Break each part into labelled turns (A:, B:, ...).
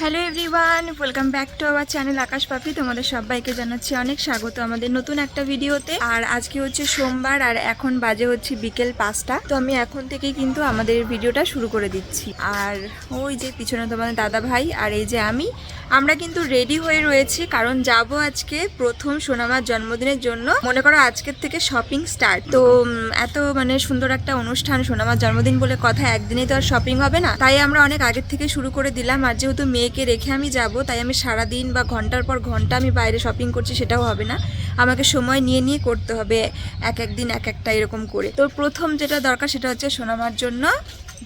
A: Hello everyone welcome back to our channel Akash Papi তোমাদের সবাইকে জানাচ্ছি অনেক স্বাগত আমাদের নতুন একটা ভিডিওতে। আর আজকে হচ্ছে সোমবার আর এখন বাজে হচ্ছে বিকেল পাঁচটা। তো আমি এখন থেকেই কিন্তু আমাদের ভিডিওটা শুরু করে দিচ্ছি। আর ওই যে পিছনে তোমাদের দাদা ভাই আর এই যে আমি আমরা কিন্তু রেডি হয়ে রয়েছি, কারণ যাব আজকে প্রথম সোনামার জন্মদিনের জন্য। মনে করো আজকের থেকে শপিং স্টার্ট তো এত মানে সুন্দর একটা অনুষ্ঠান, সোনামার জন্মদিন বলে কথা, একদিনে তো আর শপিং হবে না। তাই আমরা অনেক আগের থেকে শুরু করে দিলাম, আর যেহেতু মেয়েকে রেখে আমি যাব, তাই আমি সারা দিন বা ঘণ্টার পর ঘণ্টা আমি বাইরে শপিং করছি, সেটাও হবে না। আমাকে সময় নিয়ে নিয়ে করতে হবে, এক এক দিন, এক একটা এরকম করে। তো প্রথম যেটা দরকার, সেটা হচ্ছে সোনামার জন্য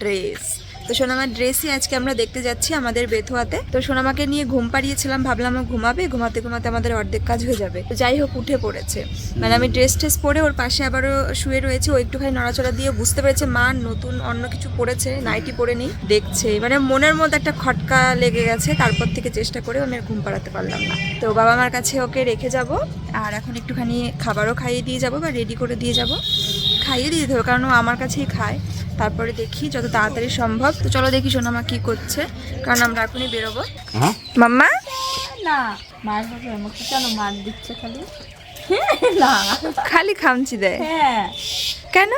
A: ড্রেস তো সোনামার ড্রেসই আজকে আমরা দেখতে যাচ্ছি আমাদের বেথুয়াতে। তো সোনামাকে নিয়ে ঘুম পাড়িয়েছিলাম, ভাবলাম ও ঘুমাবে, ঘুমাতে ঘুমাতে আমাদের অর্ধেক কাজ হয়ে যাবে। তো যাই হোক, উঠে পড়েছে। মানে আমি ড্রেস ট্রেস পরে ওর পাশে আবারও শুয়ে রয়েছে, ও একটুখানি নড়াচড়া দিয়ে বুঝতে পেরেছে, মা, নতুন অন্য কিছু পরেছে নাইটি পরে নেই দেখছে। মানে মনের মধ্যে একটা খটকা লেগে গেছে, তারপর থেকে চেষ্টা করে আমি ঘুম পাড়াতে পারলাম না। তো বাবা মার কাছে ওকে রেখে যাব, আর এখন একটুখানি খাবারও খাইয়ে দিয়ে যাব বা রেডি করে দিয়ে যাব। খাইয়ে দিয়ে দিতে হবে কারণ ও আমার কাছেই খায়। তারপরে দেখি যত তাড়াতাড়ি সম্ভব। তো চলো দেখি সোনামা কি করছে কারণ আমরা এখনই বেরোবো।
B: হ্যাঁ?
A: মাম্মা?
C: না মার হবে আমাকে কেন মার দিচ্ছে খালি? না।
A: খালি খামচি দেয়?
C: হ্যাঁ।
A: কেন?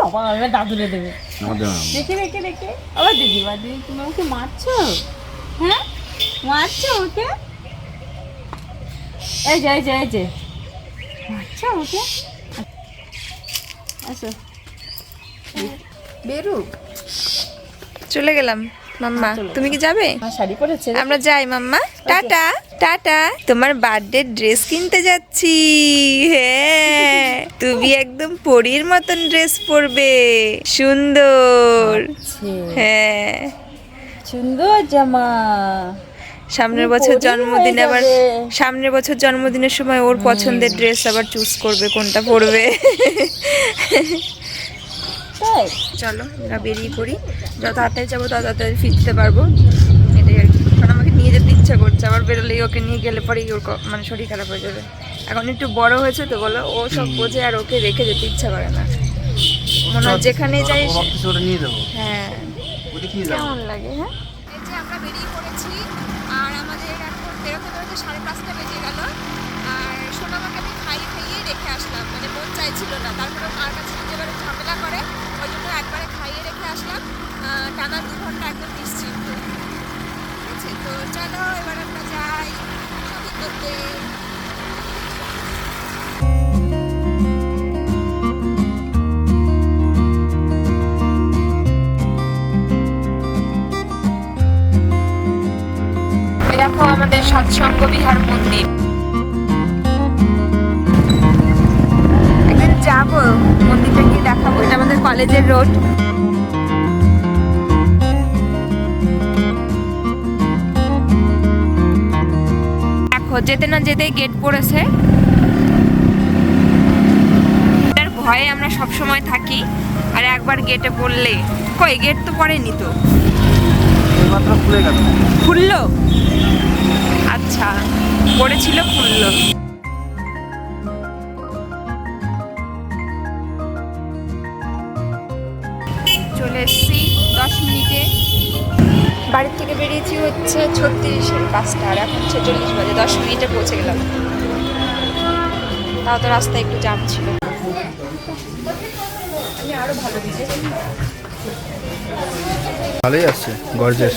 C: বাবা এবার দাদুরে দেবে। দেখে রেখে রেখে আবার দিদি বা দিদি তুমি ওকে মারছো? হ্যাঁ? মারছো ওকে এই যে এই যে এই যে। মারছো ওকে আসো।
A: বেরু চলে গেলাম মাম্মা। তুমি কি যাবে?
C: শাড়ি পরেছে
A: আমরা যাই মাম্মা। Tata tata. তোমার বার্থডে ড্রেস কিনতে যাচ্ছি। হ্যাঁ তুমি একদম পরীর মতন ড্রেস পরবে। সুন্দর। হ্যাঁ।
C: সুন্দর জামা।
A: সামনের বছর জন্মদিন আবার সামনের বছর জন্মদিনের সময় ওর পছন্দের ড্রেস আবার চুজ করবে কোনটা পরবে। চলো আমরা বেরিয়ে পড়ি। যত তাড়াতাড়ি যাব তত তাড়াতাড়ি ফিরতে পারব। এটাই আর কি। কারণ আমাকে নিয়ে যেতে ইচ্ছা করছে আবার বেরোলেই ওকে নিয়ে গেলে পরেই ওর মানে শরীর খারাপ হয়ে যাবে। এখন একটু বড় হয়েছে তো বলো ও সব বোঝে আর ওকে রেখে যেতে ইচ্ছা করে না। মনে হয় যেখানে যাই হ্যাঁ। কেমন লাগে হ্যাঁ? আমরা বেরিয়ে পড়েছি আর আমাদের এখন বেরোতে বেরোতে সাড়ে পাঁচটা বেজে গেল। আর সোনামাকে আমি খাই খাইয়ে রেখে আসলাম মানে মন চাইছিল না। তারপরে মার কাছে এবারে ঝামেলা করে, ওই জন্য একবারে খাইয়ে রেখে আসলাম। টানা দু ঘণ্টা একদম নিশ্চিন্ত। ঠিক আছে, তো চলো এবার আমরা যাই shopping করতে। আমাদের সৎসঙ্গ বিহার মন্দির। একদিন যাব মন্দিরটা গিয়ে দেখাবো এটা আমাদের কলেজের রোড। দেখো যেতে না যেতেই গেট পড়েছে। এটার ভয়ে আমরা সব সময় থাকি আর একবার গেটে পড়লে। কই গেট তো পড়েনি তো? খুললো? আচ্ছা পড়েছিল খুললো। চলে এসছি দশ মিনিটে। বাড়ির থেকে বেরিয়েছি হচ্ছে ছত্রিশের পাঁচটা, আর এখন ছেচল্লিশ বাজে, দশ মিনিটে পৌঁছে গেলাম। তাও তো রাস্তায় একটু জাম ছিল। ভালো
B: ভালোই আসছে গর্জেস।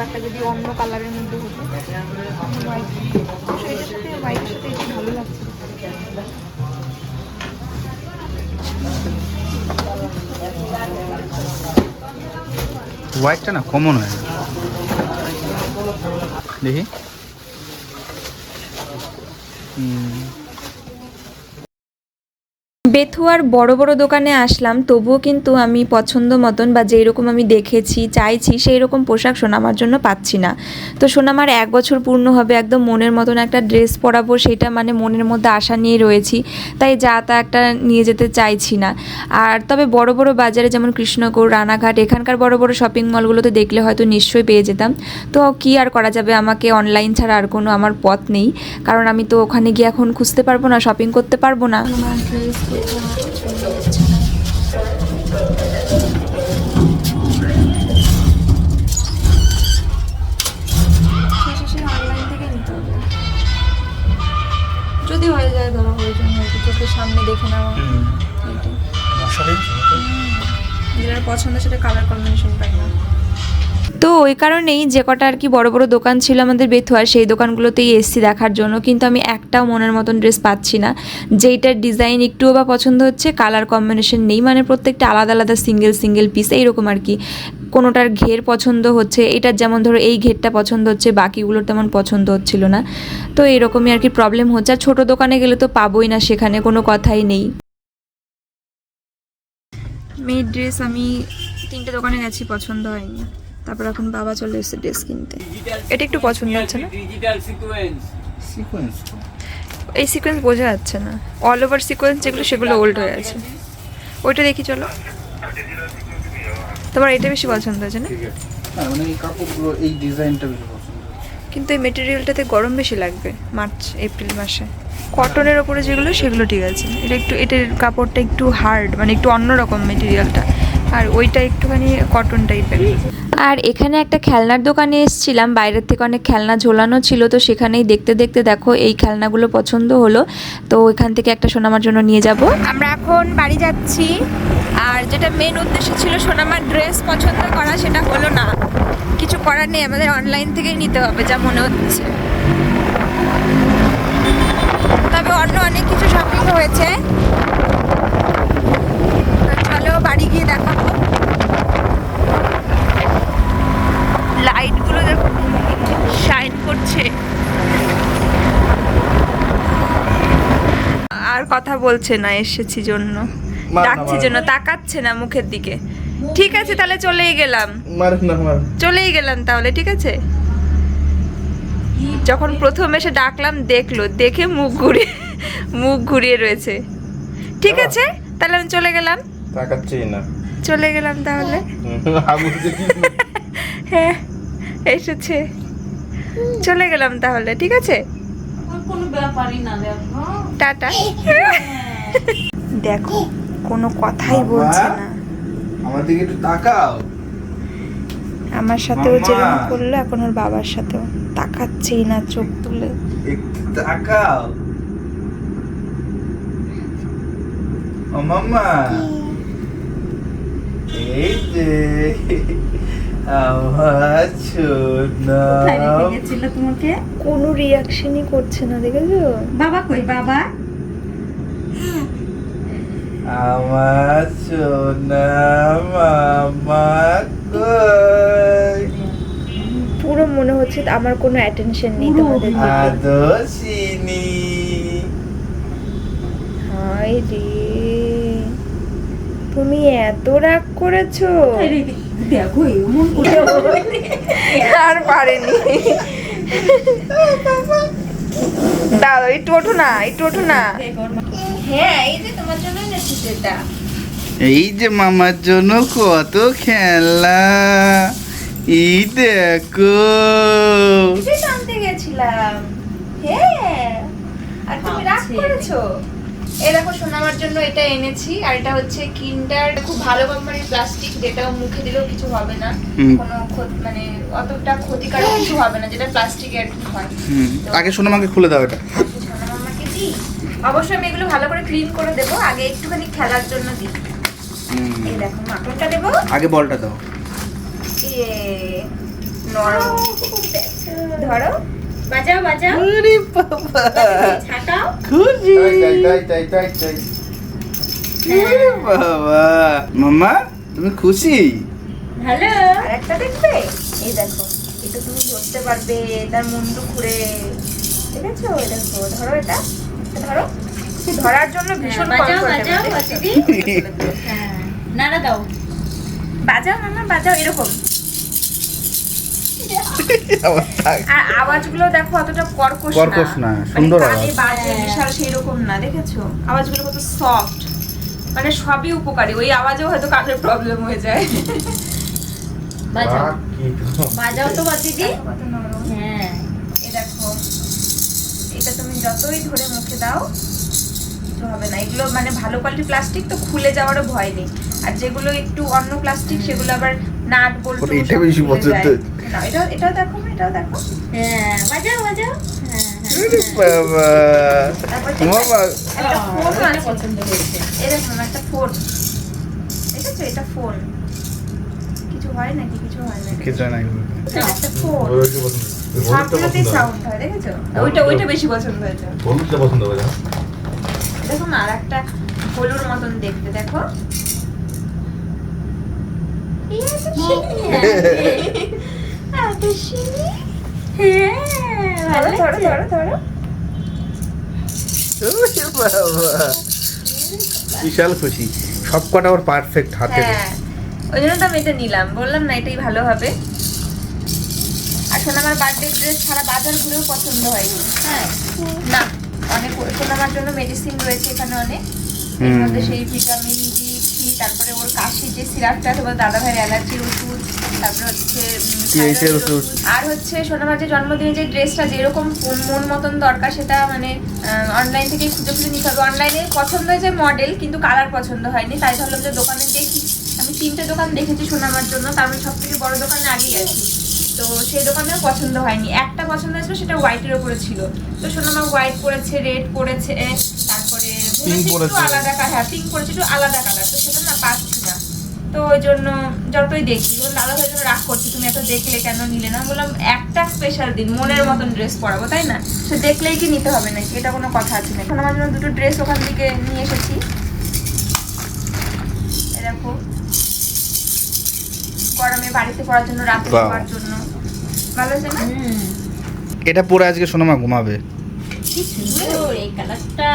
B: একটা
A: যদি অন্য কালারের মধ্যে ভালো লাগছে।
B: হোয়াইটটা না কমন হয়। দেখি। হুম।
A: বেথুয়ার বড় বড় দোকানে আসলাম, তবুও কিন্তু আমি পছন্দ মতন বা যেই রকম আমি দেখেছি, চাইছি সেই রকম পোশাক সোনামার জন্য পাচ্ছি না। তো সোনামার এক বছর পূর্ণ হবে, একদম মনের মতন একটা ড্রেস পরাবো, সেটা মানে মনের মধ্যে আশা নিয়ে রয়েছি, তাই যা তা একটা নিয়ে যেতে চাইছি না। আর তবে বড় বড় বাজারে যেমন কৃষ্ণগড় রানাঘাট, এখানকার বড় বড় শপিং মলগুলোতে দেখলে হয়তো নিশ্চয়ই পেয়ে যেতাম। তো কি আর করা যাবে, আমাকে অনলাইন ছাড়া আর কোনো আমার পথ নেই, কারণ আমি তো ওখানে গিয়ে এখন খুঁজতে পারব না শপিং করতে পারব না। যদি হয়ে যায় ধরো প্রয়োজন হয়তো চোখের সামনে দেখে নেওয়া যেটা পছন্দ সেটা কালার কম্বিনেশন পাই না তো ওই কারণেই যে কটা আর কি বড় বড় দোকান ছিল আমাদের বেথুয়ার, সেই দোকানগুলোতেই এসছি দেখার জন্য। কিন্তু আমি একটাও মনের মতন ড্রেস পাচ্ছি না। যেইটার ডিজাইন একটুও বা পছন্দ হচ্ছে, কালার কম্বিনেশন নেই। মানে প্রত্যেকটা আলাদা আলাদা সিঙ্গেল সিঙ্গেল পিস, এইরকম আর কি। কোনোটার ঘের পছন্দ হচ্ছে, এটার যেমন ধরো এই ঘেরটা পছন্দ হচ্ছে, বাকিগুলোর তেমন পছন্দ হচ্ছিল না। তো এরকমই আর কি প্রবলেম হচ্ছে। আর ছোটো দোকানে গেলে তো পাবোই না সেখানে, কোনো কথাই নেই। মেয়ের ড্রেস আমি তিনটে দোকানে গেছি, পছন্দ হয়নি। তারপর এখন বাবা চলে এসেছে ড্রেস কিনতে। এটা একটু পছন্দ হচ্ছে না?
D: ডিজিটাল সিকোয়েন্স
B: সিকোয়েন্স
A: এই সিকোয়েন্স বোঝা যাচ্ছে না। অল ওভার সিকোয়েন্স যেগুলো সেগুলো ওল্ড হয়ে আছে। ওইটা দেখি চলো। তোমার এটা বেশি পছন্দ হয়েছে না?
B: মানে এই কাপড়গুলো এই ডিজাইনটা বেশি পছন্দ
A: কিন্তু এই মেটেরিয়ালটাতে গরম বেশি লাগবে মার্চ এপ্রিল মাসে। কটনের ওপরে যেগুলো সেগুলো ঠিক আছে। এটা একটু এটার কাপড়টা একটু হার্ড মানে একটু অন্যরকম মেটেরিয়ালটা আর ওইটা একটুখানি কটন টাইপের আর এখানে একটা খেলনার দোকানে এসেছিলাম বাইরের থেকে অনেক খেলনা ঝোলানো ছিল তো সেখানেই দেখতে দেখতে দেখো এই খেলনাগুলো পছন্দ হলো তো এখান থেকে একটা সোনামার জন্য নিয়ে যাব। আমরা এখন বাড়ি যাচ্ছি আর যেটা মেন উদ্দেশ্য ছিল সোনামার ড্রেস পছন্দ করা সেটা হলো না। কিছু করার নেই আমাদের অনলাইন থেকেই নিতে হবে যা মনে হচ্ছে। তবে অন্য অনেক কিছু শপিং হয়েছে। বাড়ি গিয়ে দেখাবো। লাইটগুলো দেখো শাইন করছে। আর কথা বলছে না এসেছি জন্য। ডাকছি জন্য তাকাচ্ছে না মুখের দিকে। ঠিক আছে তাহলে চলেই গেলাম। চলেই গেলাম তাহলে ঠিক আছে? যখন প্রথম এসে ডাকলাম দেখল দেখে মুখ ঘুরিয়ে মুখ ঘুরিয়ে রয়েছে। ঠিক আছে তাহলে আমি চলে গেলাম।
B: তাকাচ্ছেই না।
A: চলে গেলাম তাহলে। হ্যাঁ এসেছে। চলে গেলাম তাহলে ঠিক আছে?
C: কোনো ব্যাপারই না দেখো।
A: টাটা। দেখো কোনো কথাই বলছে না।
B: আমার দিকে একটু তাকাও।
A: আমার সাথেও যেরকম করল এখন ওর বাবার সাথেও। তাকাচ্ছেই না চোখ তুলে।
B: তাকাও। ও মাম্মা। এই যে আমার সোনা
C: গেছিল তোমাকে?
A: কোনো রিয়াকশনই করছে না দেখেছ?
C: বাবা কই বাবা?
B: আমার সোনা মামা কই?
A: পুরো মনে হচ্ছে আমার কোনো অ্যাটেনশন নেই তোমাদের
B: আদর্শিনী।
A: হাই রে। তুমি এত রাগ করেছ?
C: দেখো এমন করে
A: আর পারেনি। দাঁড়াও একটু ওঠো না একটু ওঠো না। হ্যাঁ এই যে তোমার জন্য
B: এই যে মামার জন্য কত খেলা এই দেখো।
A: গেছিলাম। হ্যাঁ। আর তুমি রাগ
C: ভাবছে।
A: করেছ? এই দেখো সোনামার জন্য এটা এনেছি আর এটা হচ্ছে কিন্ডার। খুব ভালো কোম্পানির প্লাস্টিক যেটা মুখে দিলেও কিছু হবে না। কোনো ক্ষত- মানে অতটা ক্ষতিকারক কিছু হবে না যেটা প্লাস্টিকের হয়। তো
B: আগে সোনা মাকে খুলে দাও এটা।
A: সোনামামাকে দিই। অবশ্যই আমি এগুলো ভালো করে ক্লিন করে দেবো আগে একটুখানি খেলার জন্য দিই। এই দেখো মাটনটা দেবো।
B: আগে বলটা দাও।
A: এ নরম। ধরো। বাজাও বাজাও।
B: আরে বাবা।
A: ছাকাও
B: খুশি। তাই তাই তাই তাই আরে বাবা। মামা তুমি খুশি?
A: ভালো। আর দেখবে? এই দেখো এটা তুমি ধরতে পারবে তার মুন্ডু ঘুরে ঠিক আছে এই দেখো ধরো এটা। ধরো। ধরার জন্য ভীষণ
C: হ্যাঁ, বাজাও বাজাও
A: কমফোর্টেবল
C: দিদি হ্যাঁ নাড়া দাও।
A: বাজাও মামা বাজাও এরকম। আর আওয়াজগুলো দেখো অতটা কর্কশ
B: কর্কশ না,
A: মানে
B: সুন্দর আওয়াজ।
A: বাজে। বিশাল সেই রকম না দেখেছ? আওয়াজগুলো কত সফট মানে সবই উপকারী ওই আওয়াজেও হয়তো কানের প্রবলেম হয়ে যায়।
C: বাজাও। বাজাও তো বা দিদি
A: কত
C: হ্যাঁ।
A: এই দেখো এটা তুমি যতই ধরে মুখে দাও কিছু হবে না। এগুলো মানে ভালো কোয়ালিটির প্লাস্টিক তো খুলে যাওয়ারও ভয় নেই। আর যেগুলো একটু অন্য প্লাস্টিক সেগুলো আবার নাট বল্টু
B: এটা বেশি পছন্দ।
A: এটা এটাও দেখো এটাও দেখো।
C: হ্যাঁ বাজাও বাজাও। হ্যাঁ
B: বাবা বাবা
A: একটা ফোন
C: ওটা
A: আছে।
C: পছন্দ হয়েছে।
A: এরকম একটা ফোন দেখেছ এটা ফোন কিছু হয় নাকি? কিছু হয় না
B: কিছু নাই
A: এটা একটা ফোন সবগুলোতেই সাউন্ড হয়। দেখেছ? ওইটা ওইটা বেশি পছন্দ হয়েছে।
D: হলুদটা পছন্দ করে
A: দেখো না আর একটা হলুর মতন দেখতে দেখো এই এত শিনি। এত শিনি।
C: হ্যাঁ
A: ধরো
C: ভালো
A: ধরো ধরো ধরো
B: ওরে বাবা বিশাল খুশি। সব কটা ওর পারফেক্ট হাতে।
A: হ্যাঁ ওই জন্য তো আমি এটা নিলাম। বললাম না এটাই ভালো হবে। আসলে আমার বার্থডে ড্রেস ছাড়া বাজার ঘুরেও পছন্দ হয়নি।
C: হ্যাঁ
A: না অনেক সোনামার জন্য মেডিসিন রয়েছে এখানে অনেক। এর মধ্যে সেই ভিটামিন তারপরে ওর কাশি যে সিরাপটা তোমার দাদা ভাইয়ের অ্যালার্জির ওষুধ তারপরে হচ্ছে। আর হচ্ছে সোনামার যে জন্মদিনে যে ড্রেসটা যেরকম মন- মন মতন দরকার সেটা মানে অনলাইন থেকে খুঁজে খুঁজে নিতে হবে। অনলাইনে পছন্দ হয়েছে মডেল কিন্তু কালার পছন্দ হয়নি। তাই ভাবলাম যে দোকানে দেখি। আমি তিনটে দোকান দেখেছি সোনামার জন্য তার মধ্যে সব থেকে বড় দোকানে আগেই আছি। তো সেই দোকানেও পছন্দ হয়নি। একটা পছন্দ হয়েছিল সেটা হোয়াইটের উপরে ছিল। তো সোনামা হোয়াইট পরেছে রেড পরেছে তারপরে
B: পরেছে।
A: আলাদা কালার হ্যাঁ পিঙ্ক পরেছে একটু আলাদা কালার তো সেটা না পাচ্ছি না। তো ওই জন্য যতই দেখি ওর জন্য রাগ করছি তুমি এত দেখলে কেন নিলে না? বললাম একটা স্পেশাল দিন মনের মতন ড্রেস পরাবো তাই না? সে দেখলেই কি নিতে হবে নাকি? এটা কোনো কথা আছে না এখন আমার জন্য দুটো ড্রেস ওখান থেকে নিয়ে এসেছি। দেখো। গরমে বাড়িতে পড়ার জন্য রাতে। পড়ার জন্য। ভালো আছে না?
B: এটা পরে আজকে সোনামা ঘুমাবে।
C: কি সুন্দর এই কালারটা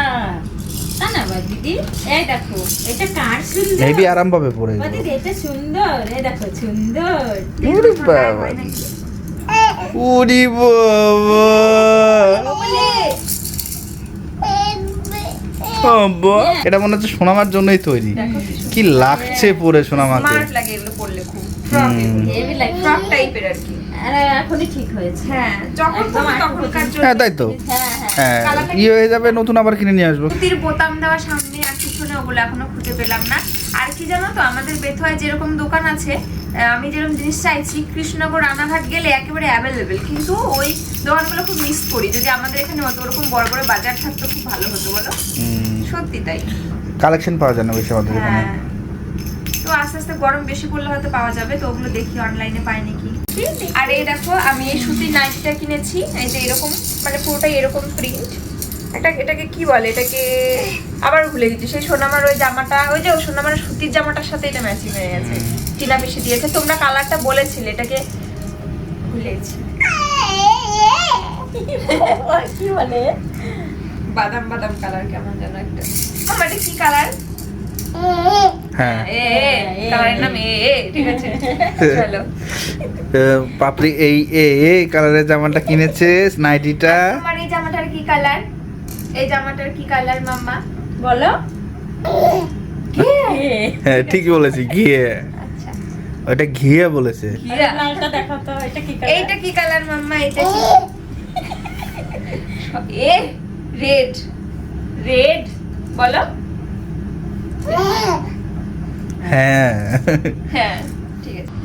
B: হেভি আরাম পাবে পরে
C: এটা সুন্দর। এই দেখো সুন্দর।
B: ওরে বাবা। ওরে বাবা। বাবা এটা মনে হচ্ছে সোনামার জন্যই তৈরি। কি লাগছে পরে সোনামাকে।
A: স্মার্ট লাগে এগুলো পরলে খুব। ফ্রক টাইপের আর কি।
C: এখনই ঠিক হয়েছে।
A: হ্যাঁ যখন তখনকার জন্য
B: হ্যাঁ তাই তো।
C: হ্যাঁ হ্যাঁ
B: হ্যাঁ। হয়ে যাবে নতুন আবার কিনে নিয়ে আসব।
A: বোতাম দেওয়া সামনে আর পিছনে ওগুলো এখনও খুঁজে পেলাম না। আর কি জানো তো আমাদের বেথুয়ায় যেরকম দোকান আছে আমি যেরকম জিনিস চাইছি কৃষ্ণনগর রানাঘাট গেলে একেবারে অ্যাভেলেবেল কিন্তু ওই দোকানগুলো খুব মিস করি। যদি আমাদের এখানে অত ওরকম বড় বড় বাজার থাকতো খুব ভালো হতো বলো? সত্যি তাই।
B: কালেকশন পাওয়া যায় না বেশি আমাদের এখানে।
A: হ্যাঁ। তো আস্তে আস্তে গরম বেশি পড়লে হয়তো পাওয়া যাবে তো ওগুলো দেখি অনলাইনে পাই নাকি। আর এই দেখো আমি এই সুতির নাইটিটা কিনেছি। এই যে এরকম মানে পুরোটাই এরকম প্রিন্ট এটা এটাকে কি বলে? এটাকে আবার ভুলে গেছি। সেই সোনামার ওই জামাটা ওই যে ওই সোনামার সুতির জামাটার সাথে এটা ম্যাচিং হয়ে গেছে। টিনা পিসি দিয়েছে। তোমরা কালারটা বলেছিলে এটাকে ভুলে গেছি
C: কি বলে?
A: বাদাম বাদাম কালার কেমন যেন একটা। আমার এটা কি কালার?
B: হ্যাঁ। পাপড়ি এই এ এ কালারের জামাটা কিনেছে নাইটিটা?
A: তোমার এই জামাটার কি কালার? এই জামাটার কি কালার মাম্মা? বলো।
B: হ্যাঁ ঠিকই বলেছি ঘিয়ে।
A: আচ্ছা।
B: ওটা ঘিয়ে বলেছে।
A: এইটা কি কালার মাম্মা? এটা কি? এ রেড রেড বলো।
B: হ্যাঁ।
A: হ্যাঁ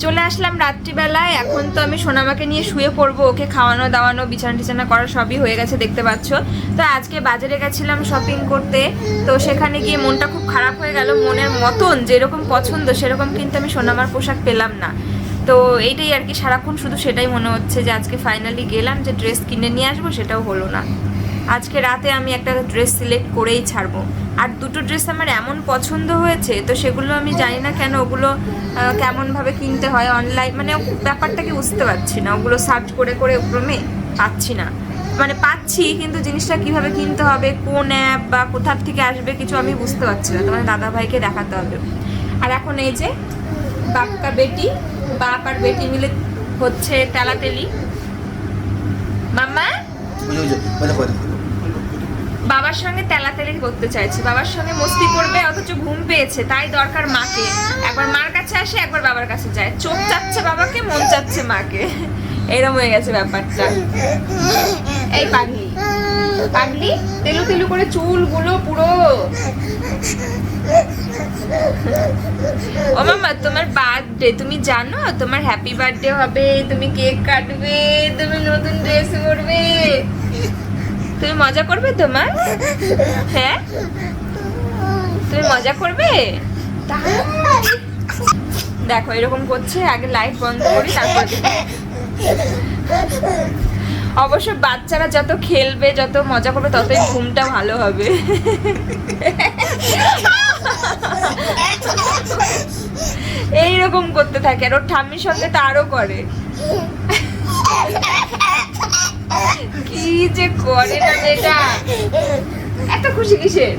A: চলে আসলাম রাত্রিবেলায়। এখন তো আমি সোনামাকে নিয়ে শুয়ে পড়ব। ওকে খাওয়ানো, দাওয়ানো, বিছানা টিছানা করা সবই হয়ে গেছে, দেখতে পাচ্ছ। তো আজকে বাজারে গেছিলাম শপিং করতে। তো সেখানে গিয়ে মনটা খুব খারাপ হয়ে গেল। মনের মতন যেরকম পছন্দ, সেরকম কিন্তু আমি সোনামার পোশাক পেলাম না। তো এইটাই আর কি। সারাক্ষণ শুধু সেটাই মনে হচ্ছে যে আজকে ফাইনালি গেলাম যে ড্রেস কিনে নিয়ে আসব, সেটাও হলো না। আজকে রাতে আমি একটা ড্রেস সিলেক্ট করেই ছাড়বো। আর দুটো ড্রেস আমার এমন পছন্দ হয়েছে, তো সেগুলো আমি জানি না কেন ওগুলো কেমনভাবে কিনতে হয় অনলাইন মানে ব্যাপারটাকে বুঝতে পারছি না। ওগুলো সার্চ করে করে ক্রমে পাচ্ছি না। মানে পাচ্ছি, কিন্তু জিনিসটা কীভাবে কিনতে হবে, কোন অ্যাপ বা কোথার থেকে আসবে কিছু আমি বুঝতে পারছি না। তোমার দাদা ভাইকে দেখাতে হবে। আর এখন এই যে বাপকা বেটি, বাপ আর বেটি মিলে হচ্ছে তেলাতেলি মাম্মা
B: বুঝো বুঝো ওই দেখো ওই দেখো।
A: বাবার সঙ্গে তেলাতেলি করতে চাইছে। বাবার সঙ্গে মস্তি করবে, অথচ ঘুম পেয়েছে, তাই দরকার মাকে। একবার মার কাছে আসে, একবার বাবার কাছে যায়। চোখ চাচ্ছে বাবাকে, মন চাচ্ছে মাকে। এরম হয়ে গেছে ব্যাপারটা। এই পাগলি। পাগলি, তেলু তেলু করে চুলগুলো পুরো। ও মামা, তোমার বার্থডে তুমি জানো? তোমার হ্যাপি বার্থডে হবে, তুমি কেক কাটবে, তুমি নতুন ড্রেস পরবে। তুমি মজা করবে তোমার? হ্যাঁ? তুমি মজা করবে? দেখো, এরকম করছে, আগে লাইট বন্ধ করি, তারপর অবশ্য বাচ্চারা যত খেলবে, যত মজা করবে, ততই ঘুমটা ভালো হবে। এইরকম করতে থাকে, আর ওর ঠাম্মির সঙ্গে তো আরও করে। কি যে করে না মেয়েটা? এত খুশি কিসের?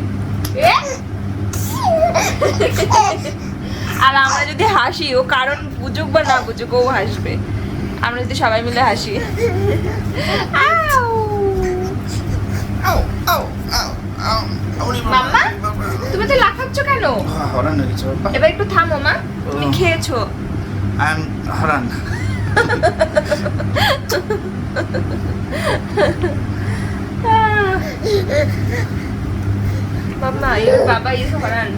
A: আর আমরা যদি হাসি ও কারণ বুঝুক বা না বুঝুক ও হাসবে। আমরা যদি সবাই মিলে হাসি। মাম্মা? তুমি তো লাফাচ্ছ কেন?
B: হ্যাঁ, হয়ে
A: এবার একটু থামো মা। তুমি খেয়েছো।
B: I am হরান।
A: Mamma your baba is হরান